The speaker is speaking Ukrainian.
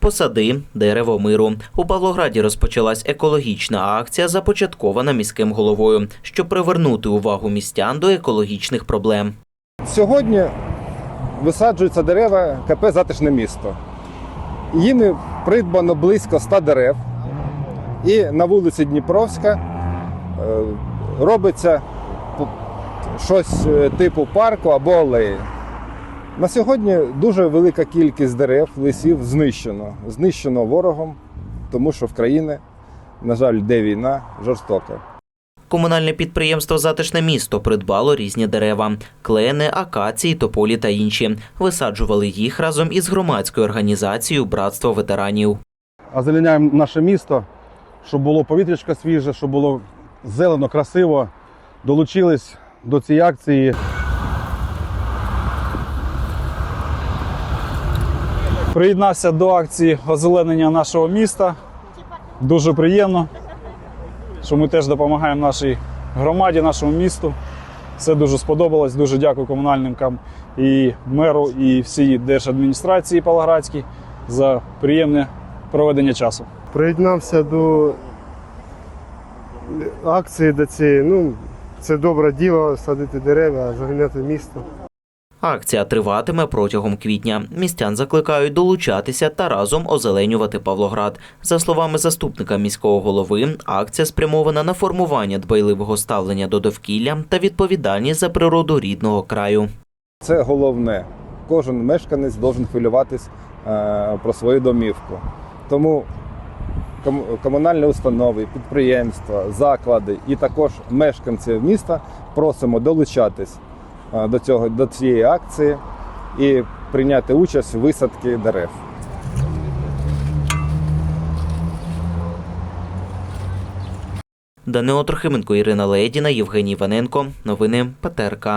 Посади дерево миру. У Павлограді розпочалась екологічна акція, започаткована міським головою, щоб привернути увагу містян до екологічних проблем. Сьогодні висаджуються дерева КП Затишне місто. Їми придбано близько 100 дерев. І на вулиці Дніпровська е, робиться щось е, типу парку або алеї. На сьогодні дуже велика кількість дерев, лісів знищено. Знищено ворогом, тому що в країні, на жаль, йде війна жорстока. Комунальне підприємство Затишне місто придбало різні дерева: клени, акації, тополі та інші. Висаджували їх разом із громадською організацією Братство ветеранів. озеленяємо наше місто, щоб було повітрячко свіже, щоб було зелено, красиво. Долучились до цієї акції. Приєднався до акції озеленення нашого міста. Дуже приємно, що ми теж допомагаємо нашій громаді, нашому місту. Все дуже сподобалось. Дуже дякую комунальникам і меру, і всій держадміністрації Павлоградській за приємне проведення часу. приєднався до акції до цієї. Ну, це добре діло садити дерева, заганяти місто. Акція триватиме протягом квітня. Містян закликають долучатися та разом озеленювати Павлоград. За словами заступника міського голови, акція спрямована на формування дбайливого ставлення до довкілля та відповідальність за природу рідного краю. Це головне. Кожен мешканець должен хвилюватись е, про свою домівку. Тому комунальні установи, підприємства, заклади і також мешканці міста просимо долучатись е, до цього до цієї акції і прийняти участь у висадці дерев. Данило Трохименко, Ірина Ледіна, Євгеній Іваненко. Новини ПТРК.